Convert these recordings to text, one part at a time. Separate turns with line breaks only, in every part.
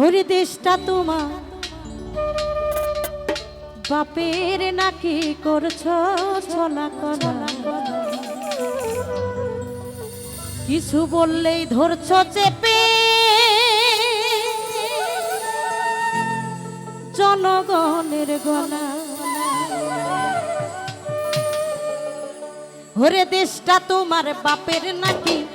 ওরে দেশটা তোমার। বাপের নাকি করছ ছলা কিছু বললেই ধরছ চেপে। জনগণের গলা। ওরে দেশটা তোমার, বাপের নাকি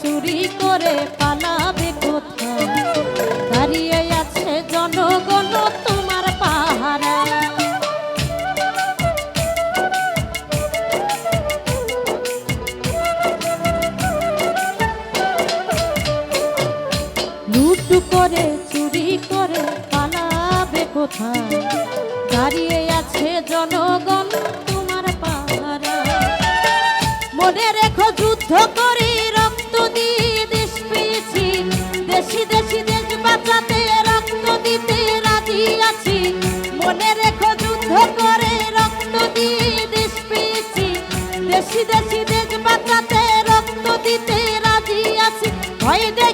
চুরি করে পালাবে কোথায়? দাঁড়িয়ে আছে জনগণ তোমার পাহারা। লুটু করে, চুরি করে পালাবে কোথায়? দাঁড়িয়ে আছে জনগণ তোমার পাহারা। মনে রেখো যুদ্ধ করে দেশি দেশি দেখবা তাতে রক্ত দিতে রাজি আছি। ভয় দে